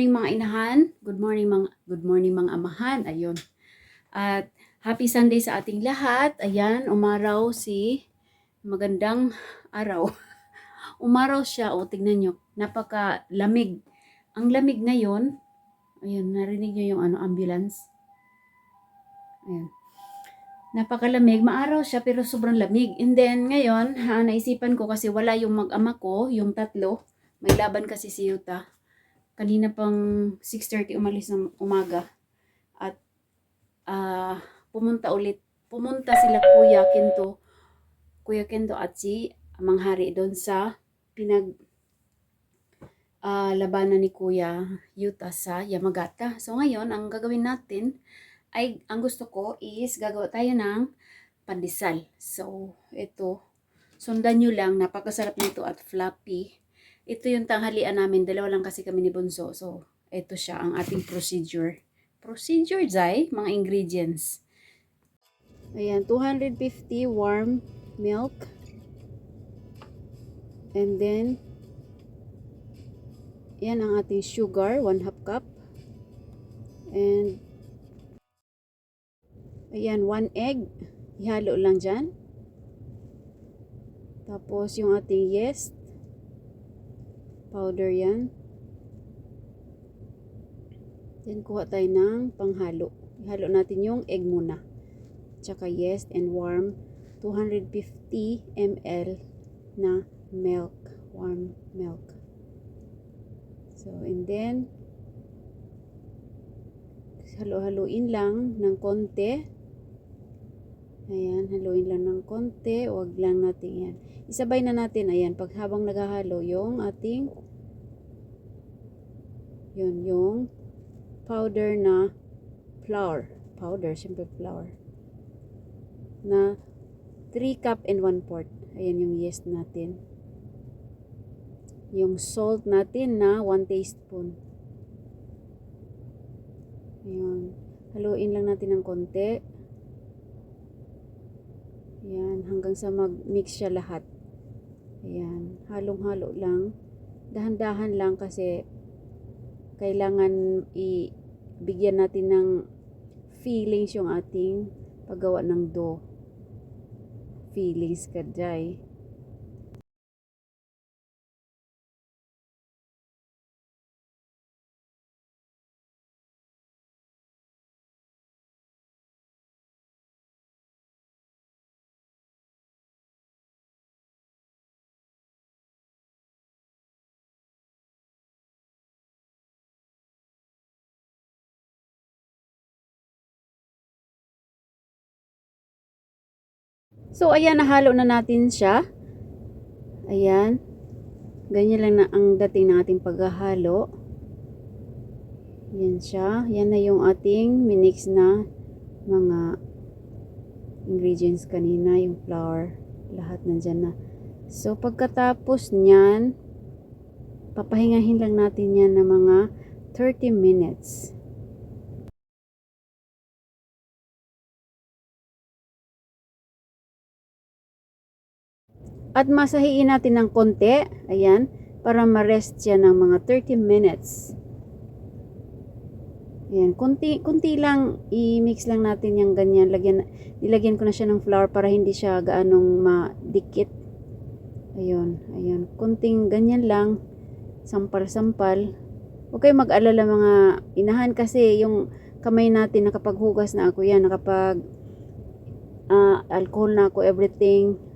morning mga inahan. Good morning mga good morning mga amahan. Ayun. At happy Sunday sa ating lahat. Ayan, umaraw si magandang araw. umaraw siya. O, tignan nyo. Napaka lamig. Ang lamig ngayon. Ayun, narinig nyo yung ano, ambulance. Ayan. Napakalamig. Maaraw siya pero sobrang lamig. And then ngayon, ha, naisipan ko kasi wala yung mag-ama ko, yung tatlo. May laban kasi si Yuta kanina pang 6.30 umalis ng umaga at ah, pumunta ulit pumunta sila Kuya Kento Kuya Kento at si Manghari doon sa pinag ah, labanan ni Kuya Yuta sa Yamagata. So ngayon, ang gagawin natin ay ang gusto ko is gagawa tayo ng pandesal. So ito, sundan nyo lang, napakasarap nito at fluffy. Ito yung tanghalian namin. Dalawa lang kasi kami ni Bunso. So, ito siya ang ating procedure. Procedure, Zay. Mga ingredients. Ayan, 250 warm milk. And then, yan ang ating sugar, 1 half cup. And, ayan, 1 egg. Ihalo lang dyan. Tapos, yung ating yeast powder yan. Then, kuha tayo ng panghalo. Ihalo natin yung egg muna. Tsaka yeast and warm 250 ml na milk. Warm milk. So, and then, halo-haluin lang ng konti. Ayan, haluin lang ng konti. Huwag lang natin yan. Isabay na natin, ayan, pag habang naghahalo yung ating, yun, yung powder na flour. Powder, syempre flour. Na 3 cup and 1 quart. Ayan yung yeast natin. Yung salt natin na 1 teaspoon. Ayan. Haluin lang natin ng konti. Ayan, hanggang sa mag-mix siya lahat. Ayan, halong-halo lang. Dahan-dahan lang kasi kailangan i-bigyan natin ng feelings yung ating paggawa ng dough. Feelings ka, So, ayan, nahalo na natin siya. Ayan. Ganyan lang na ang dating ng ating paghahalo. Yan siya. Yan na yung ating minix na mga ingredients kanina. Yung flour. Lahat nandyan na. So, pagkatapos niyan, papahingahin lang natin yan ng mga 30 minutes. At masahiin natin ng konti, ayan, para ma-rest siya ng mga 30 minutes. Ayan, kunti, kunti lang, i-mix lang natin yung ganyan. Lagyan, nilagyan ko na siya ng flour para hindi siya gaanong madikit. Ayun, ayun. Kunting ganyan lang, sampal-sampal. Huwag kayo mag-alala mga inahan kasi yung kamay natin nakapaghugas na ako yan, nakapag uh, alcohol na ako, everything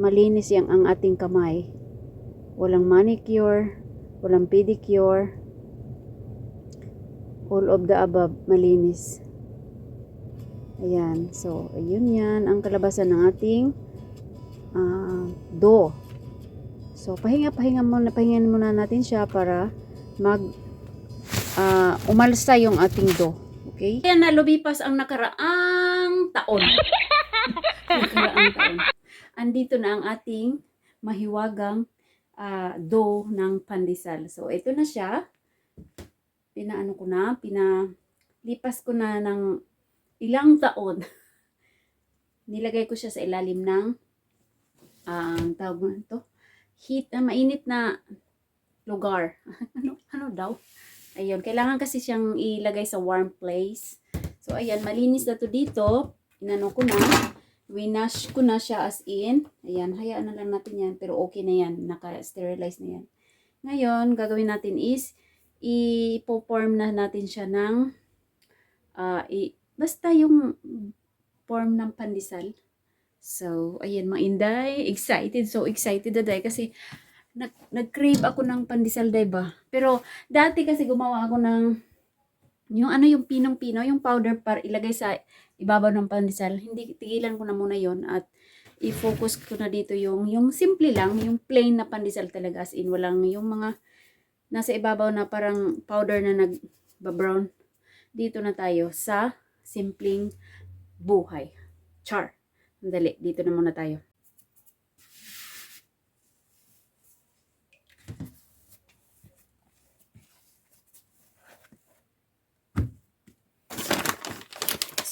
malinis yang ang ating kamay. Walang manicure, walang pedicure. All of the above, malinis. Ayan. So, ayun yan ang kalabasan ng ating uh, dough. So, pahinga-pahinga muna, pahingan muna natin siya para mag uh, umalsa yung ating dough. Okay? Kaya na lumipas ang nakaraang taon. nakaraang taon andito na ang ating mahiwagang uh, dough ng pandesal. So, ito na siya. Pinaano ko na, pinalipas ko na ng ilang taon. Nilagay ko siya sa ilalim ng uh, tawag mo ito, heat, uh, mainit na lugar. ano, ano daw? Ayun, kailangan kasi siyang ilagay sa warm place. So, ayan, malinis na to dito. Inano ko na. Winash ko na siya as in. Ayan, hayaan na lang natin yan. Pero okay na yan. Naka-sterilize na yan. Ngayon, gagawin natin is, i-form na natin siya ng, ah, i- basta yung form ng pandesal. So, ayan mga inday, excited, so excited na dahil kasi nag, nag-crave ako ng pandesal, ba? Pero, dati kasi gumawa ako ng, yung ano yung pinong-pino, yung powder para ilagay sa ibabaw ng pandesal. Hindi, tigilan ko na muna yon at i-focus ko na dito yung, yung simple lang, yung plain na pandesal talaga, as in, walang yung mga nasa ibabaw na parang powder na nag-brown. Dito na tayo sa simpleng buhay. Char. Dali, dito na muna tayo.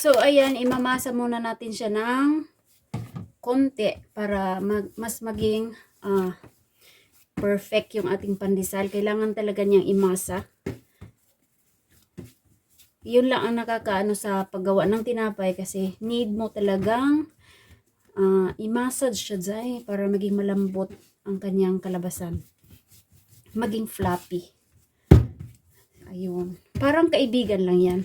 So, ayan, imamasa muna natin siya ng konti para mag, mas maging ah, perfect yung ating pandesal. Kailangan talaga niyang imasa. Yun lang ang nakakaano sa paggawa ng tinapay kasi need mo talagang ah, i-massage siya dyan para maging malambot ang kanyang kalabasan. Maging floppy. Ayun. Parang kaibigan lang yan.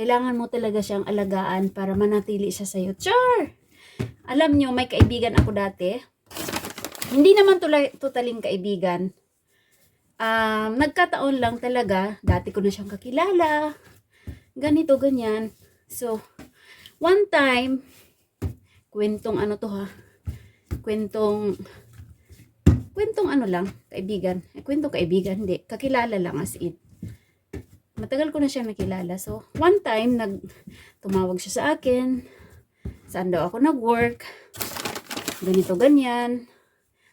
Kailangan mo talaga siyang alagaan para manatili siya sa'yo. Char! Alam nyo, may kaibigan ako dati. Hindi naman tulay, totaling kaibigan. Um, nagkataon lang talaga. Dati ko na siyang kakilala. Ganito, ganyan. So, one time, kwentong ano to ha, kwentong, kwentong ano lang, kaibigan. Eh, kwentong kaibigan, hindi. Kakilala lang as in. Matagal ko na siya nakilala. So, one time, nag, tumawag siya sa akin. Saan daw ako nag-work. Ganito, ganyan.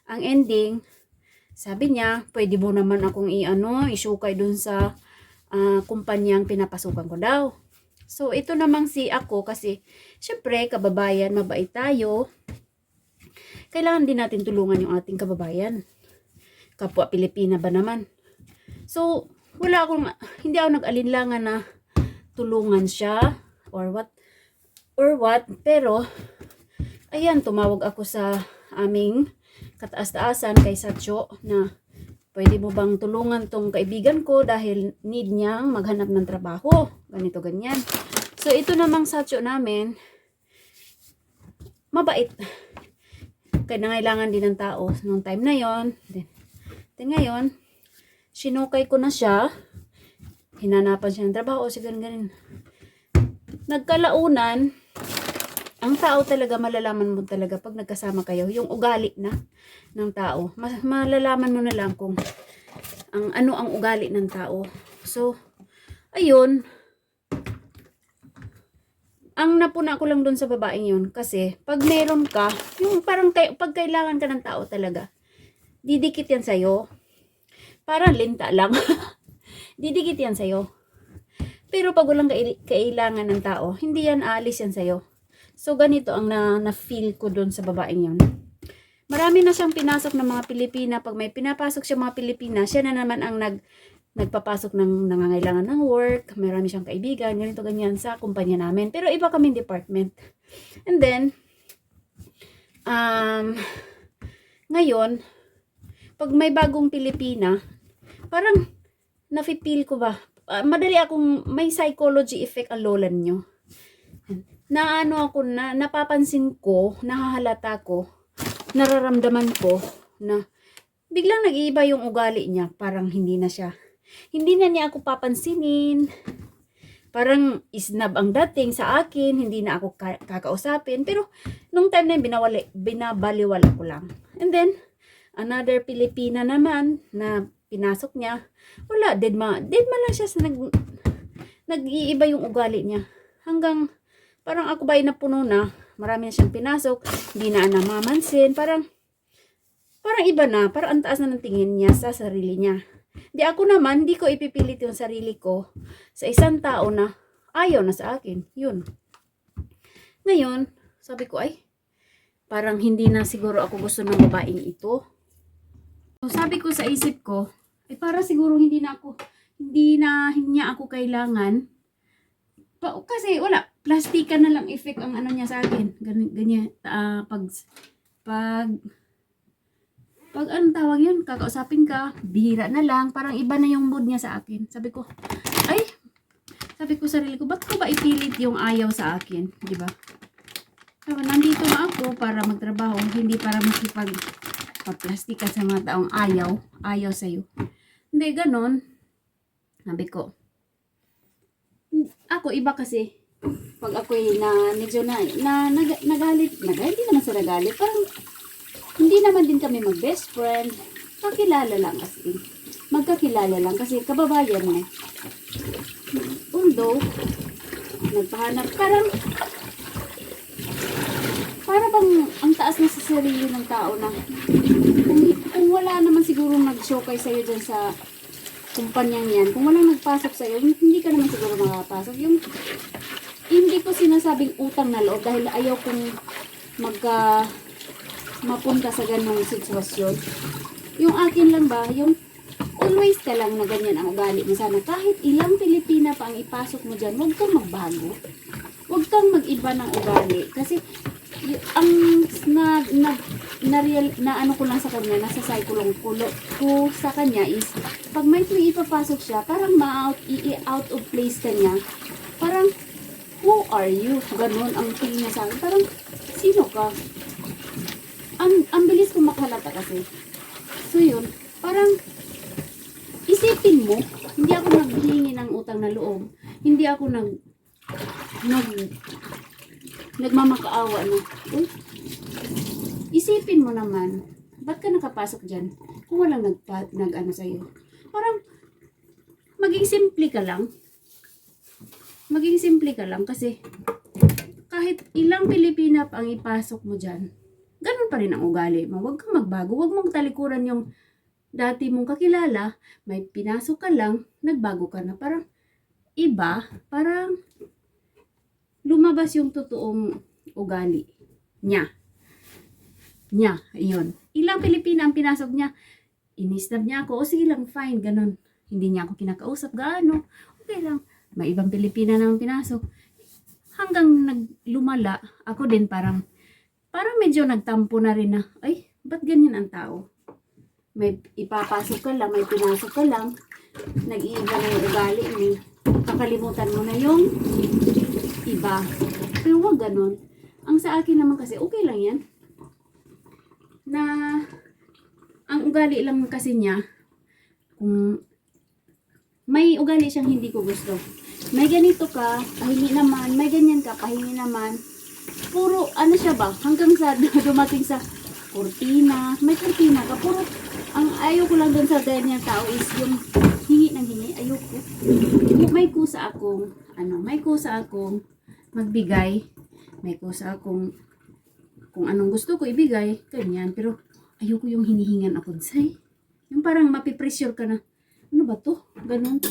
Ang ending, sabi niya, pwede mo naman akong i-ano, isukay dun sa ah, kumpanyang pinapasukan ko daw. So, ito namang si ako kasi, syempre, kababayan, mabait tayo. Kailangan din natin tulungan yung ating kababayan. Kapwa Pilipina ba naman? So, wala akong, hindi ako nag-alinlangan na tulungan siya or what, or what, pero, ayan, tumawag ako sa aming kataas-taasan kay Satcho na pwede mo bang tulungan tong kaibigan ko dahil need niyang maghanap ng trabaho. Ganito, ganyan. So, ito namang Satcho namin, mabait. Kaya nangailangan din ng tao nung time na yon. Then, then ngayon, sinukay ko na siya. Hinanapan siya ng trabaho. O sige, ganun. Nagkalaunan, ang tao talaga malalaman mo talaga pag nagkasama kayo, yung ugali na ng tao. Mas malalaman mo na lang kung ang ano ang ugali ng tao. So, ayun. Ang napuna ko lang dun sa babaeng yun kasi pag meron ka, yung parang kay, pag kailangan ka ng tao talaga, didikit yan sa'yo. Parang linta lang. didikit yan sa'yo. Pero pag walang kailangan ng tao, hindi yan aalis yan sa'yo. So, ganito ang na, na-feel ko dun sa babaeng yun. Marami na siyang pinasok ng mga Pilipina. Pag may pinapasok siya mga Pilipina, siya na naman ang nag, nagpapasok ng nangangailangan ng work. Marami siyang kaibigan, ganito, ganyan sa kumpanya namin. Pero iba kaming department. And then, um, ngayon, pag may bagong Pilipina, parang nafe-feel ko ba, ah, madali akong may psychology effect ang lolan nyo. Na ano ako na napapansin ko, nahahalata ko, nararamdaman ko na biglang nag-iiba yung ugali niya. Parang hindi na siya. Hindi na niya ako papansinin. Parang isnab ang dating sa akin. Hindi na ako ka- kakausapin. Pero nung time na yun, binawali, binabaliwala ko lang. And then, another Pilipina naman na pinasok niya. Wala, dead ma. Dead ma lang siya sa nag, nag-iiba yung ugali niya. Hanggang, parang ako ba ay napuno na, marami na siyang pinasok, hindi na namamansin, parang, parang iba na, parang ang taas na ng tingin niya sa sarili niya. Di ako naman, hindi ko ipipilit yung sarili ko sa isang tao na ayaw na sa akin. Yun. Ngayon, sabi ko ay, parang hindi na siguro ako gusto ng babaeng ito. So, sabi ko sa isip ko, ay para siguro hindi na ako, hindi na niya ako kailangan. Pa, kasi wala, plastika na lang effect ang ano niya sa akin. Ganyan, ganyan ah, pag, pag, pag anong tawag yun, kakausapin ka, bihira na lang, parang iba na yung mood niya sa akin. Sabi ko, ay, sabi ko sa sarili ko, ba't ko ba ipilit yung ayaw sa akin? Di ba? Sabi, nandito nga ako para magtrabaho, hindi para makipag pagplastika sa mga taong ayaw, ayaw sa'yo. Hindi, ganon. Sabi ko, ako iba kasi, pag ako'y na, medyo na, na, nag, nagalit, nagalit, hindi naman sa nagalit, parang, hindi naman din kami mag-best friend, kakilala lang kasi, magkakilala lang kasi kababayan mo. Although, nagpahanap, parang, para bang ang taas na sa sarili ng tao na kung, kung wala naman siguro nag-show kay sa'yo dyan sa kumpanyang yan, kung walang nagpasok sa'yo, hindi ka naman siguro makapasok. Yung, hindi ko sinasabing utang na loob dahil ayaw kong magka mapunta sa ganong sitwasyon. Yung akin lang ba, yung always ka lang na ganyan ang ugali mo. Sana kahit ilang Pilipina pa ang ipasok mo dyan, huwag kang magbago. Huwag kang mag-iba ng ugali. Kasi ang na na na, real, na ano ko lang sa kanya nasa cycle ko, ko sa kanya is pag may tuwing ipapasok siya parang ma-out i- i- out of place kanya parang who are you? Ganun ang tingin niya sa akin. Parang sino ka? Ang ang bilis ko makahalata kasi. So yun. Parang isipin mo hindi ako naghihingi ng utang na loob. Hindi ako nag nag nagmamakaawa na, uy, isipin mo naman, ba't ka nakapasok dyan kung walang nagpa, nag ano sa'yo? Parang, maging simple ka lang. Maging simple ka lang kasi, kahit ilang Pilipina pa ang ipasok mo dyan, ganun pa rin ang ugali mo. Huwag kang magbago, huwag mong talikuran yung dati mong kakilala, may pinasok ka lang, nagbago ka na. Parang, iba, parang, lumabas yung totoong ugali niya. Niya, ayun. Ilang Pilipina ang pinasok niya. Inistab niya ako, o sige lang, fine, ganun. Hindi niya ako kinakausap, gaano. Okay lang. May ibang Pilipina naman pinasok. Hanggang naglumala, ako din parang, parang medyo nagtampo na rin na, ay, ba't ganyan ang tao? May ipapasok ka lang, may pinasok ka lang, nag-iiba na yung ugali mo. Kakalimutan mo na yung iba. Pero wag ganon. Ang sa akin naman kasi, okay lang yan. Na, ang ugali lang kasi niya, kung may ugali siyang hindi ko gusto. May ganito ka, pahingi naman, may ganyan ka, pahingi naman. Puro, ano siya ba, hanggang sa dumating sa kurtina, may kurtina ka, puro, ang ayaw ko lang dun sa ganyan tao is yung hingi ng hingi, ayoko. May kusa akong, ano, may kusa akong magbigay. May kusa akong kung anong gusto ko ibigay, ganyan. Pero ayoko yung hinihingan ako say. Yung parang mapipressure ka na, ano ba to? Ganun.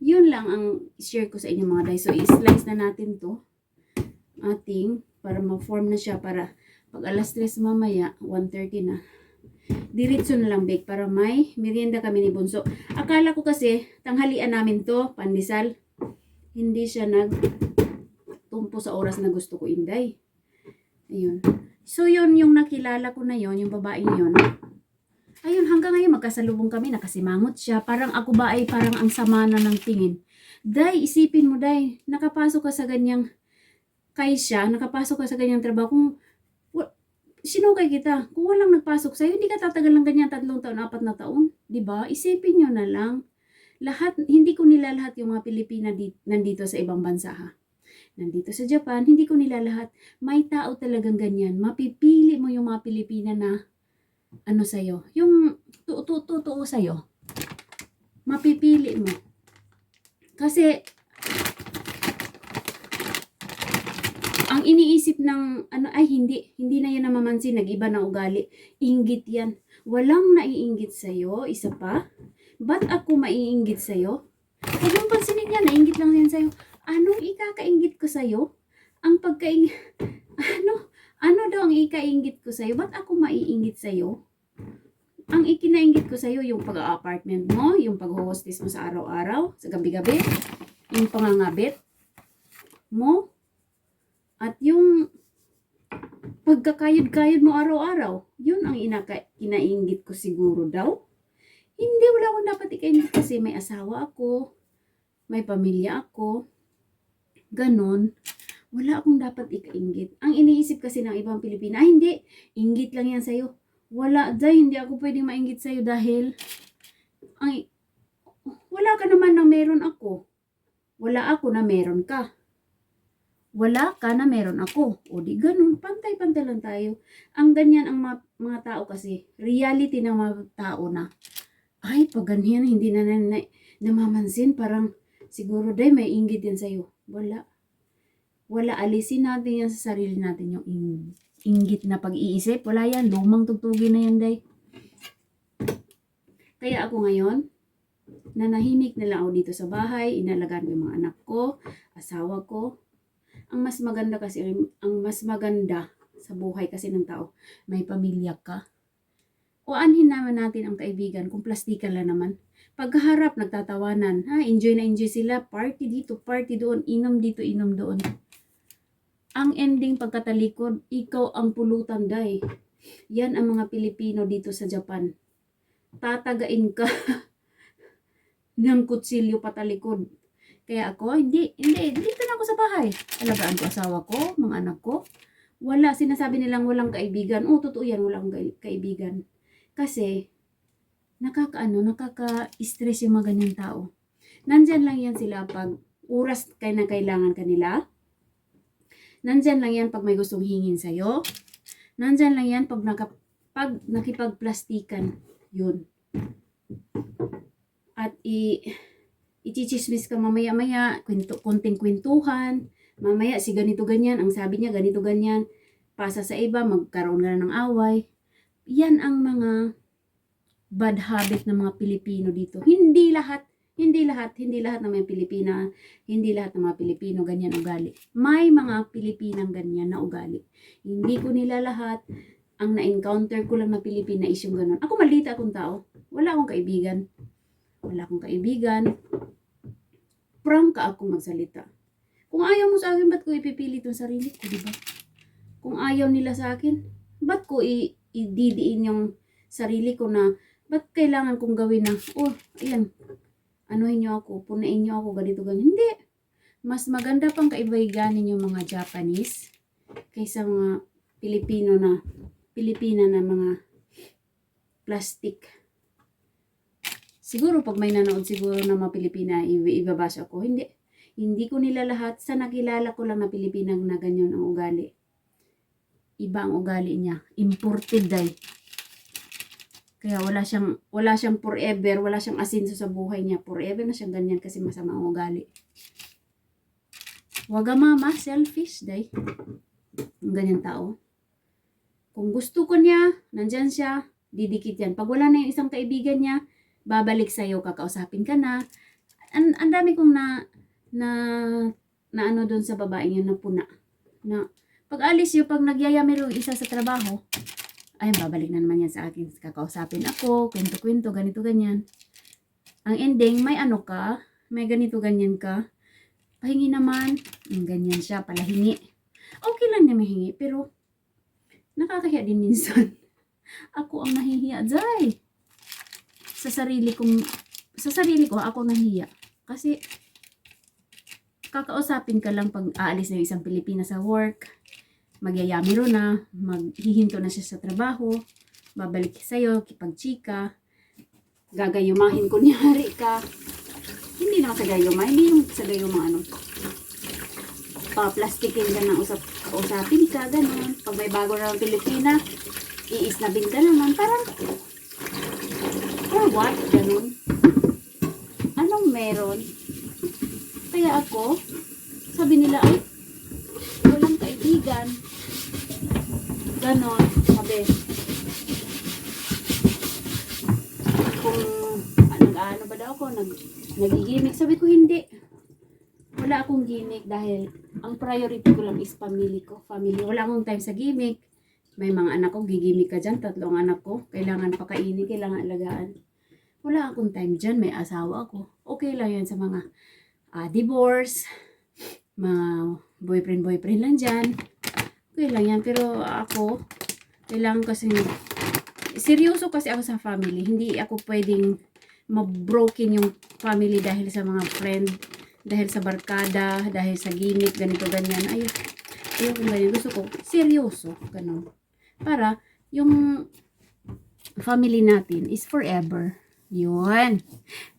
Yun lang ang share ko sa inyo mga day. So, i-slice na natin to. Ating, para ma-form na siya para pag alas 3 mamaya, 1.30 na. Diretso na lang bake para may merienda kami ni Bunso. Akala ko kasi, tanghalian namin to, pandesal. Hindi siya nag tumpo sa oras na gusto ko inday. Ayun. So, yun yung nakilala ko na yon yung babaeng yun. Ayun, hanggang ngayon magkasalubong kami, nakasimangot siya. Parang ako ba ay parang ang sama na ng tingin. Day, isipin mo, Day, nakapasok ka sa ganyang kay siya, nakapasok ka sa ganyang trabaho. Kung sinukay kita, kung walang nagpasok sa'yo, hindi ka tatagal ng ganyan tatlong taon, apat na taon. ba Isipin nyo na lang. Lahat, hindi ko nila lahat yung mga Pilipina di, nandito sa ibang bansa ha. Nandito sa Japan, hindi ko nila lahat. May tao talagang ganyan. Mapipili mo yung mga Pilipina na ano sa'yo. Yung totoo sa'yo. Mapipili mo. Kasi ang iniisip ng ano ay hindi hindi na yan namamansin nag-iba na ugali inggit yan walang naiinggit sa isa pa ba't ako maiinggit sa iyo huwag mong pansinin yan nainggit lang yan sa anong ikakainggit ko sa ang pagkaing ano? Ano daw ang ikainggit ko sa ba't ako maiinggit sa ang ikinainggit ko sa'yo, yung pag-apartment mo, yung pag-hostess mo sa araw-araw, sa gabi-gabi, yung pangangabit mo, at yung pagkakayod-kayod mo araw-araw, yun ang inaka, inainggit ko siguro daw. Hindi, wala akong dapat ikainggit kasi may asawa ako, may pamilya ako, ganon. Wala akong dapat ikainggit. Ang iniisip kasi ng ibang Pilipina, ay hindi, inggit lang yan sa'yo. Wala, Day, hindi ako pwedeng mainggit sa'yo dahil, ay, wala ka naman na meron ako. Wala ako na meron ka. Wala ka na meron ako. O di ganun, pantay-pantay lang tayo. Ang ganyan ang mga, mga tao kasi, reality ng mga tao na, ay, pag ganyan, hindi na, na, na namamansin, parang, siguro, day, may inggit yan sa'yo. Wala. Wala, alisin natin yan sa sarili natin yung ing- inggit na pag-iisip. Wala yan, lumang tugtugin na yan, day. Kaya ako ngayon, nanahimik na lang ako dito sa bahay, inalagaan ko yung mga anak ko, asawa ko. Ang mas maganda kasi, ang mas maganda sa buhay kasi ng tao, may pamilya ka. O anhin naman natin ang kaibigan kung plastikan lang naman. Pagkaharap, nagtatawanan. Ha, enjoy na enjoy sila. Party dito, party doon. Inom dito, inom doon. Ang ending pagkatalikod, ikaw ang pulutan, day. Yan ang mga Pilipino dito sa Japan. Tatagain ka ng kutsilyo patalikod. Kaya ako, hindi, hindi, dito na ako sa bahay. Alagaan ko asawa ko, mga anak ko. Wala, sinasabi nilang walang kaibigan. Oo, totoo yan, walang kai- kaibigan. Kasi, nakakaano, nakaka-stress yung mga ganyang tao. Nandyan lang yan sila pag oras kay na kailangan kanila. Nandyan lang yan pag may gustong hingin sa'yo. Nandyan lang yan pag, naka, pag nakipagplastikan. Yun. At i, ichichismis ka mamaya-maya, kwento, konting kwentuhan. Mamaya si ganito ganyan, ang sabi niya ganito ganyan. Pasa sa iba, magkaroon ka na ng away. Yan ang mga bad habit ng mga Pilipino dito. Hindi lahat, hindi lahat, hindi lahat ng mga Pilipina, hindi lahat ng mga Pilipino ganyan ugali. May mga Pilipinang ganyan na ugali. Hindi ko nila lahat. Ang na-encounter ko lang na Pilipina is yung ganun. Ako malita akong tao. Wala akong kaibigan. Wala akong kaibigan. Prank ka akong magsalita. Kung ayaw mo sa akin, ba't ko ipipilit yung sarili ko, di ba? Kung ayaw nila sa akin, ba't ko i- ididiin yung sarili ko na, ba't kailangan kong gawin na, oh, ayan, anuhin nyo ako, punain nyo ako, ganito, ganyan. Hindi. Mas maganda pang kaibiganin yung mga Japanese kaysa mga Pilipino na, Pilipina na mga plastic. Siguro pag may nanood siguro ng mga Pilipina, ibabasa ko. Hindi. Hindi ko nila lahat. Sa nakilala ko lang na Pilipinang na ganyan ang ugali. Iba ang ugali niya. Imported dahil. Kaya wala siyang, wala siyang forever, wala siyang asinso sa buhay niya. Forever na siyang ganyan kasi masama ang ugali. Wagamama, selfish, day. Ang ganyan tao. Kung gusto ko niya, nandyan siya, didikit yan. Pag wala na yung isang kaibigan niya, babalik sa'yo, kakausapin ka na. Ang, ang dami kong na, na, na ano doon sa babaeng yun na puna. Na, pag alis yun, pag nagyayamero yung isa sa trabaho, ay, babalik na naman yan sa akin. Kakausapin ako, kwento-kwento, ganito, ganyan. Ang ending, may ano ka, may ganito, ganyan ka. Pahingi naman, yung ganyan siya, palahingi. Okay lang na mahingi, pero nakakahiya din minsan. Ako ang nahihiya, Zay. Sa sarili kong, sa sarili ko, ako nahihiya. Kasi, kakausapin ka lang pag aalis na yung isang Pilipina sa work, magyayamiro na, maghihinto na siya sa trabaho, babalik sa'yo, kipagchika, gagayumahin kunyari ka. Hindi naman sa gayuma, hindi yung sa gayuma ano. Pa-plastikin ka ng usap, usapin ka, ganun. Pag may bago na ng Pilipina, iisnabin ka naman. Parang, for what? Ganun. Anong meron? Kaya ako, sabi nila, ay, walang kaibigan. Ganon, sabi. Kung ah, nag-ano ba daw ako, nag, nagigimik. Sabi ko, hindi. Wala akong gimmick dahil ang priority ko lang is family ko. Family. Wala akong time sa gimmick. May mga anak ko, gigimik ka dyan, tatlong anak ko. Kailangan pakainin, kailangan alagaan. Wala akong time dyan, may asawa ako. Okay lang yan sa mga ah, divorce, mga boyfriend-boyfriend lang dyan. Okay lang yan, pero ako, kailangan kasi, seryoso kasi ako sa family. Hindi ako pwedeng mabroken yung family dahil sa mga friend, dahil sa barkada, dahil sa gimmick, ganito, ganyan. Ayaw kong ganyan. Gusto ko, seryoso, ganun. Para, yung family natin is forever. Yun.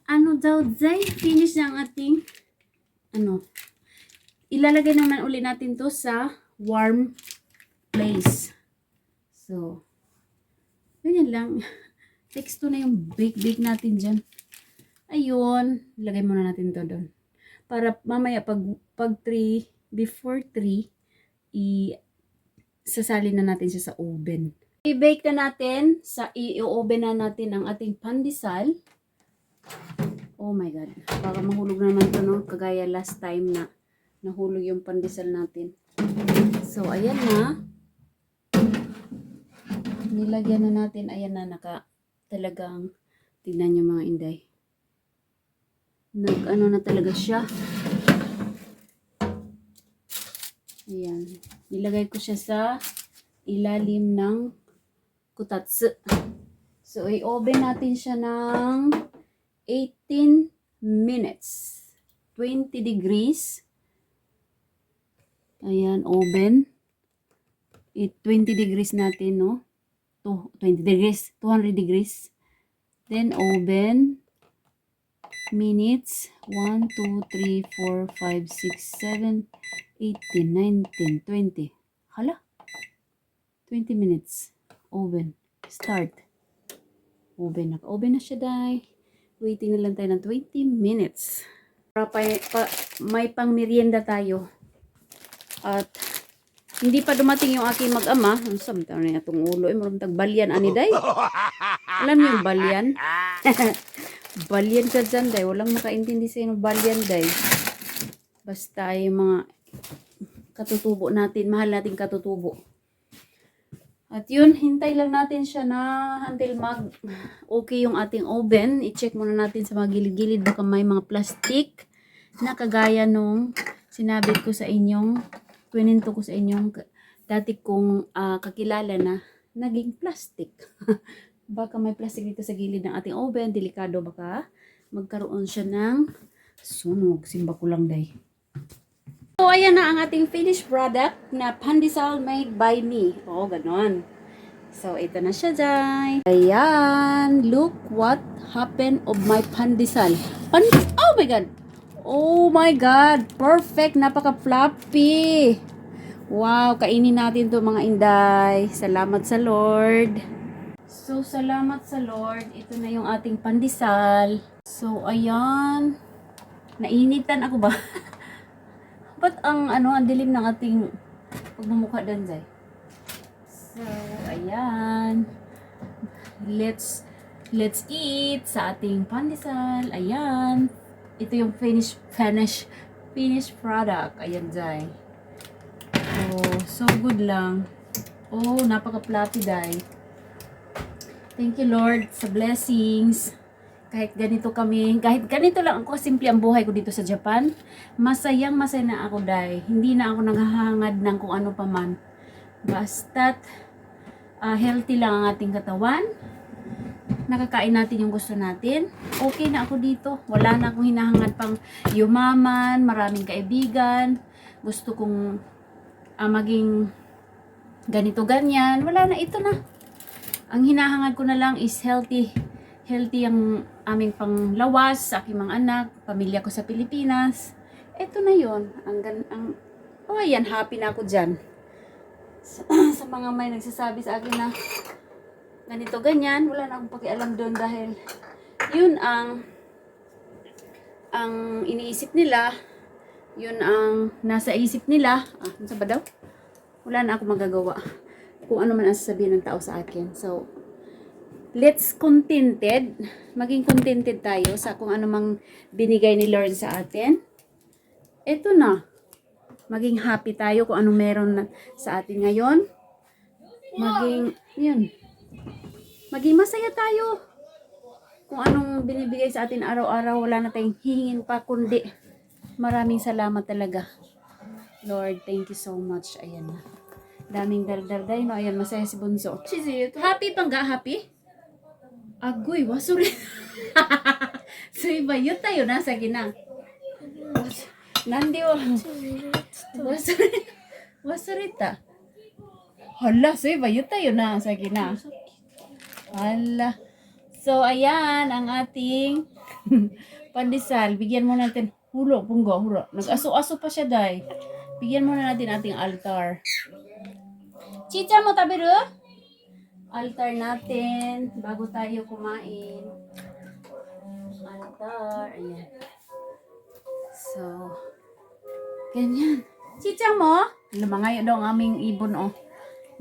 Ano daw, Zay? Finish na ang ating, ano, ilalagay naman uli natin to sa warm place. So, ganyan lang. Text to na yung bake-bake natin dyan. Ayun. Lagay muna natin to doon. Para mamaya pag, pag 3, before 3, i sasali na natin siya sa oven. I-bake na natin, sa i-oven na natin ang ating pandesal. Oh my God. Baka mahulog naman to no? Kagaya last time na nahulog yung pandesal natin. So, ayan na. Nilagyan na natin. Ayan na, naka talagang tingnan nyo mga inday. Nag ano na talaga siya. Ayan. Nilagay ko siya sa ilalim ng kutatsu. So, i-oven natin siya ng 18 minutes. 20 degrees. Ayan, oven. It 20 degrees natin, no? To 20 degrees, 200 degrees. Then oven minutes 1 2 3 4 5 6 7 18 19 20. Hala. 20 minutes. Oven. Start. Oven. Naka-oven na siya, dai. Waiting na lang tayo ng 20 minutes. Para pa, pa, may pang merienda tayo. At hindi pa dumating yung aking mag-ama. Ang samta na itong ulo. Eh, marunong tag balyan, ani day. Alam niyo yung balyan? balyan ka dyan, day. Walang makaintindi sa inyo balyan, day. Basta yung mga katutubo natin. Mahal natin katutubo. At yun, hintay lang natin siya na until mag okay yung ating oven. I-check muna natin sa mga gilid-gilid. Baka may mga plastic na kagaya nung sinabi ko sa inyong, kwininto ko sa inyong dati kong ah, kakilala na naging plastic. baka may plastic dito sa gilid ng ating oven. Delikado baka magkaroon siya ng sunog. Simba ko lang day. So, ayan na ang ating finished product na pandesal made by me. Oo, ganon. So, ito na siya, Jai. Ayan. Look what happened of my pandesal. Pan oh my God! Oh my God! Perfect! Napaka-fluffy! Wow! Kainin natin to mga inday. Salamat sa Lord. So, salamat sa Lord. Ito na yung ating pandesal. So, ayan. Nainitan ako ba? Ba't ang ano, ang dilim ng ating pagmumukha doon, Zay? So, ayan. Let's let's eat sa ating pandesal. Ayan. Ito yung finished finish finished product. Ayan, Zay. Oh, so good lang. Oh, napaka-fluffy, Day. Thank you, Lord, sa blessings kahit ganito kami, kahit ganito lang ako, simple ang buhay ko dito sa Japan, masayang masaya na ako dahil hindi na ako naghahangad ng kung ano pa man. Basta't ah, healthy lang ang ating katawan, nakakain natin yung gusto natin, okay na ako dito. Wala na akong hinahangad pang yumaman, maraming kaibigan, gusto kong ah, maging ganito ganyan, wala na, ito na. Ang hinahangad ko na lang is healthy healthy ang aming panglawas sa aking mga anak, pamilya ko sa Pilipinas. Ito na yon Ang, gan- ang, oh ayan, happy na ako dyan. Sa, sa mga may nagsasabi sa akin na ganito, ganyan, wala na akong pakialam doon dahil yun ang ang iniisip nila, yun ang nasa isip nila. Ah, sa ba daw? Wala na akong magagawa. Kung ano man ang sasabihin ng tao sa akin. So, let's contented, maging contented tayo sa kung ano mang binigay ni Lord sa atin. Ito na. Maging happy tayo kung ano meron na sa atin ngayon. maging, yun, maging masaya tayo. Kung anong binibigay sa atin araw-araw, wala na tayong hihingin pa, kundi maraming salamat talaga. Lord, thank you so much. Ayan na. Daming daldalday, no? Ayan, masaya si Bunso. Happy pang ga, happy? Agoy, wasuri. so, iba yun tayo nasa ginang. Nandi wa. Wasuri. Wasurita. Hala, so iba yun tayo na sa ginang. Hala. So, ayan ang ating pandesal. Bigyan mo natin hulo, punggo, hulo. Nag-aso-aso pa siya, day. Bigyan muna natin ating altar. Chicha mo, tabiru? Altar natin bago tayo kumain. Altar. Ayan. So, ganyan. Chicha mo? Lumangayo daw ang aming ibon, oh.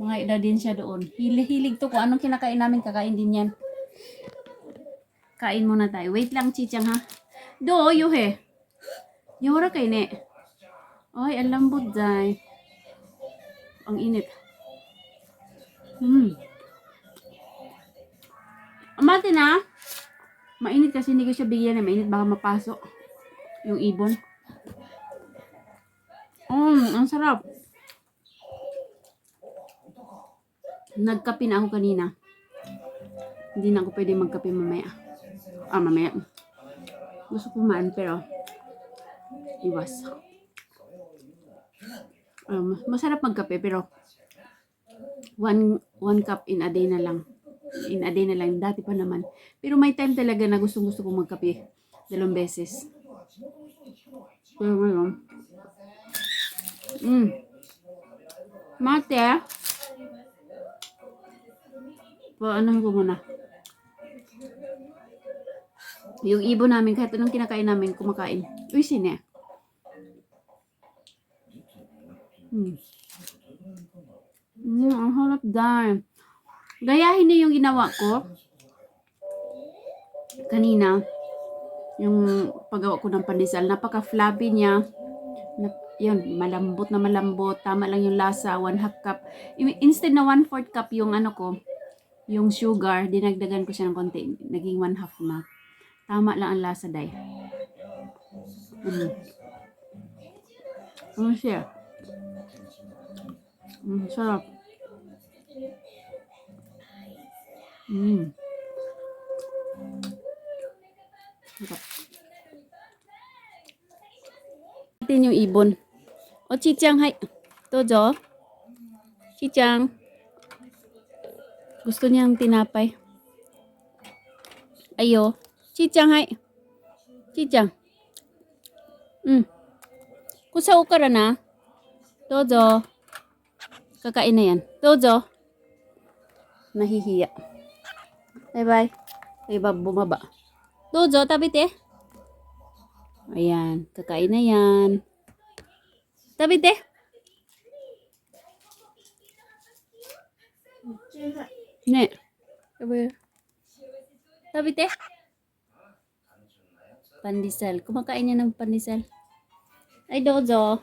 Mga daw din siya doon. Hilig-hilig to. Kung anong kinakain namin, kakain din yan. Kain muna tayo. Wait lang, chichang ha. Do, yuhe. Yora kay ne. Ay, ang lambot dai. Ang init. Hmm. Amati na. Mainit kasi hindi ko siya bigyan na mainit. Baka mapasok. Yung ibon. Mm, ang sarap. Nagkape na ako kanina. Hindi na ako pwede magkape mamaya. Ah, mamaya. Gusto kumain pero iwas. Um, masarap magkape pero one one cup in a day na lang. In a day na lang. Dati pa naman. Pero may time talaga na gustong gusto kong magkape. Dalawang beses. Pero ngayon. Mm. Mate. Paano ko muna. Yung ibon namin, kahit anong kinakain namin, kumakain. Uy, sine. Hmm. Mm, ang harap dahil. Gayahin niyo yung ginawa ko. Kanina. Yung paggawa ko ng pandesal. Napaka-flabby niya. Na, yun, malambot na malambot. Tama lang yung lasa. One half cup. Instead na one fourth cup yung ano ko, yung sugar, dinagdagan ko siya ng konti. Naging one half na. Tama lang ang lasa, day. Mm. Ano siya? Mm, sarap. Mm. Sarap. Natin yung ibon. O, Chichang, hay. Tojo. Chichang. Gusto niyang tinapay. Ayo. Chichang, hay. Chichang. Mm. Kusa ukara na. Tojo. Kakain na yan. Tojo. Nahihiya. Bye-bye. Ay, ba, bumaba. Tojo, tabi te. Ayan. Kakain na yan. Tabi te. Ne. Tabi. Tabi te. Pandesal. Kumakain niya ng pandesal. Ay, Dojo.